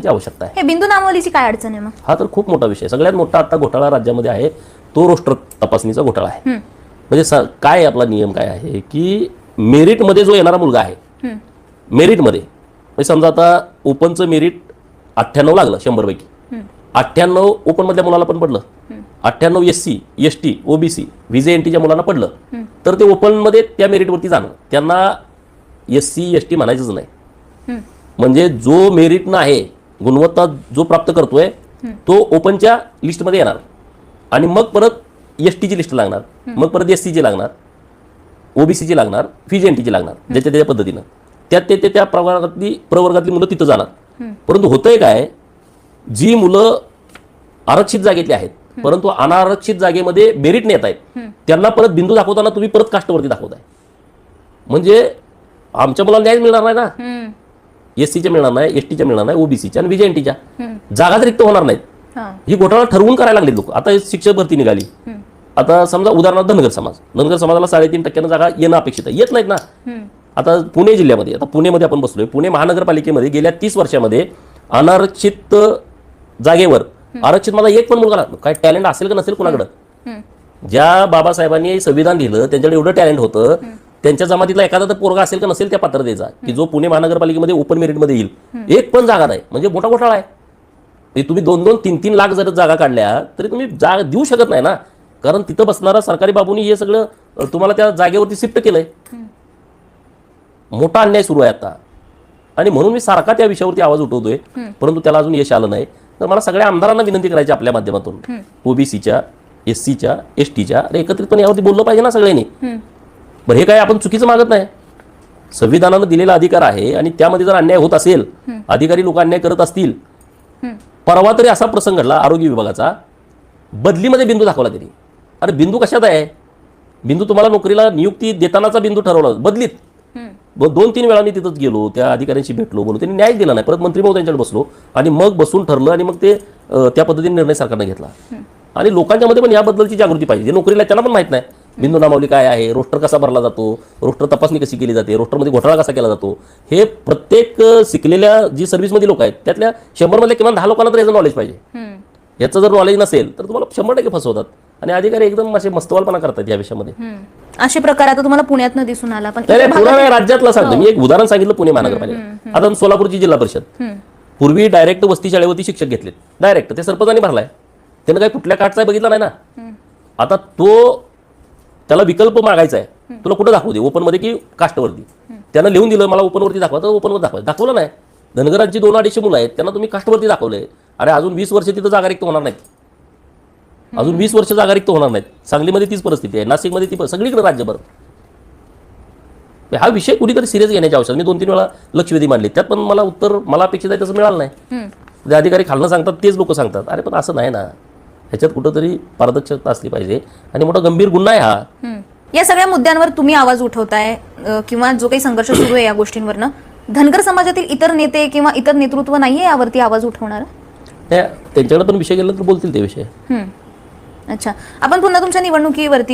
करण्याची आवश्यकता आहे. हे बिंदू नामावलीची काय अडचण आहे मग? हा तर खूप मोठा विषय. सगळ्यात मोठा आता घोटाळा राज्यामध्ये आहे. तो रोस्टर तपासणीचा घोटाळा आहे. म्हणजे स- काय आपला नियम काय आहे? की मेरिटमध्ये जो येणारा मुलगा आहे. मेरिटमध्ये म्हणजे समजा आता ओपनचं मेरिट अठ्ठ्याण्णव लागलं शंभरपैकी. अठ्ठ्याण्णव ओपनमधल्या मुलाला पण पडलं. अठ्ठ्याण्णव S C S T OBC VJ N टीच्या मुलांना पडलं. तर ते ओपनमध्ये त्या मेरिटवरती जाणं त्यांना एस सी एस टी म्हणायचंच नाही. म्हणजे जो मेरिटनं आहे गुणवत्ता जो प्राप्त करतोय तो ओपनच्या लिस्टमध्ये येणार. आणि मग परत एस टीची लिस्ट लागणार. मग परत एस सीची लागणार. ओबीसीची लागणार. टीची लागणार. ज्याच्या त्याच्या पद्धतीनं. त्यात ते त्या प्रवर्गातली प्रवर्गातली मुलं तिथं जाणार. परंतु होतंय काय? जी मुलं आरक्षित जागेतली आहेत परंतु अनारक्षित जागेमध्ये मेरिट नेत आहेत त्यांना परत बिंदू दाखवताना तुम्ही परत कास्टवरती दाखवताय. म्हणजे आमच्या मुलाला न्याय मिळणार नाही ना. एस सीच्या मिळणार नाही एस टीच्या मिळणार नाही ओबीसीच्या आणि व्हीजेएनटीच्या हम्म. जागाच रिक्त होणार नाहीत. हा. घोटाळा ठरवून करायला लागले लोक. आता शिक्षक भरती निघाली. आता समजा उदाहरणार्थ धनगर समाज. धनगर समाजाला साडेतीन टक्क्यानं जागा येणं अपेक्षित आहे. येत नाहीत ना. आता पुणे जिल्ह्यामध्ये आता पुणेमध्ये आपण बसलोय. पुणे महानगरपालिकेमध्ये गेल्या तीस वर्षामध्ये अनारक्षित जागेवर आरक्षित मला एक पण मुलगा. काय टॅलेंट असेल का नसेल कुणाकडं. ज्या बाबासाहेबांनी संविधान लिहिलं त्यांच्याकडे एवढं टॅलेंट होतं त्यांच्या जमातीतला एखादा तर पोरगा असेल का नसेल त्या पात्रतेचा की जो पुणे महानगरपालिकेमध्ये ओपन मेरिटमध्ये येईल. एक पण जागा नाही. म्हणजे मोठा घोटाळा आहे. म्हणजे तुम्ही दोन दोन तीन तीन लाख जर जागा काढल्या तरी तुम्ही जागा देऊ शकत नाही ना. कारण तिथं बसणारा सरकारी बाबूंनी हे सगळं तुम्हाला त्या जागेवरती शिफ्ट केलंय. मोठा अन्याय सुरू आहे आता. आणि म्हणून मी सारखा त्या विषयावरती आवाज उठवतोय. परंतु त्याला अजून यश आलं नाही. तर मला सगळ्या आमदारांना विनंती करायची आपल्या माध्यमातून. ओबीसीच्या एस सीच्या एस टीच्या एकत्रितपणे यावरती बोललं पाहिजे ना सगळ्यांनी. बरं हे काय आपण चुकीचं मागत नाही. संविधानानं दिलेला अधिकार आहे आणि त्यामध्ये जर अन्याय होत असेल अधिकारी लोक अन्याय करत असतील. परवा तरी असा प्रसंग घडला आरोग्य विभागाचा. बदलीमध्ये बिंदू दाखवला त्यांनी. अरे बिंदू कशात आहे? बिंदू तुम्हाला नोकरीला नियुक्ती देतानाचा बिंदू ठरवला बदलीत. दोन तीन वेळा मी तिथंच गेलो त्या अधिकाऱ्यांशी भेटलो बोललो त्यांनी न्याय दिला नाही. परत मंत्री महोदयांच्याकडे बसलो आणि मग बसून ठरलं आणि मग ते त्या पद्धतीने निर्णय सरकारनं घेतला. आणि लोकांच्या मध्ये पण याबद्दलची जागृती पाहिजे. नोकरीला त्यांना पण माहीत नाही. बिंदू नामावली काय आहे? रोस्टर कसा भरला जातो? रोस्टर तपासणी कशी केली जाते? रोस्टरमध्ये घोटाळा कसा केला जातो? हे प्रत्येक शिकलेल्या जी सर्व्हिसमध्ये लोक आहेत त्यातल्या शंभरमधल्या किमान दहा लोकांना तर याचं नॉलेज पाहिजे. याचं जर नॉलेज नसेल तर तुम्हाला शंभर टक्के फसवतात. आणि अधिकारी एकदम असे मस्तवालपणा करतात या विषयामध्ये. असे प्रकार आता तुम्हाला पुण्यातनं दिसून आला पण नाही राज्यातला सांगतो. मी एक उदाहरण सांगितलं पुणे महानगरपालिका आता सोलापूरची जिल्हा परिषद. पूर्वी डायरेक्ट वस्ती शाळेवरती शिक्षक घेतलेत. डायरेक्ट ते सरपंचांनी भरलाय. त्यानं काही कुठल्या काठचा बघितला नाही ना? आता तो त्याला विकल्प मागायचा आहे. तुला कुठं दाखवू दे? ओपनमध्ये की कास्टवरती त्यानं लिहून दिलं मला ओपनवरती दाखवा तर ओपनवर दाखवा. दाखवलं नाही. धनगरांची दोन अडीचशे मुलं आहेत त्यांना तुम्ही कास्टवरती दाखवलंय. अरे अजून वीस वर्ष तिथं जागा रिक्त होणार नाहीत. अजून वीस वर्ष जागा रिक्त होणार नाहीत. सांगलीमध्ये तीच परिस्थिती आहे नाशिकमध्ये ती सगळीकडे राज्यभर. हा विषय कुठेतरी सिरियस घेण्याची आवश्यक मी दोन तीन वेळा लक्षवेधी मांडली. त्यात पण मला उत्तर मला अपेक्षित आहे तसं मिळालं नाही. जे अधिकारी खालनं सांगतात तेच लोक सांगतात. अरे पण असं नाही ना. ह्याच्यात कुठंतरी पारदर्शकता असली पाहिजे. आणि मोठा गंभीर गुन्हा आहे हा. या सगळ्या मुद्द्यांवर तुम्ही आवाज उठवताय किंवा जो काही संघर्ष सुरू आहे या गोष्टींवरनं धनगर समाजातील इतर नेते किंवा इतर नेतृत्व नाहीये यावरती आवाज उठवणार? त्या त्यांच्याकडे पण विषय गेला तर बोलतील ते विषय. अच्छा. आपण पुन्हा तुमच्या निवडणुकीवरती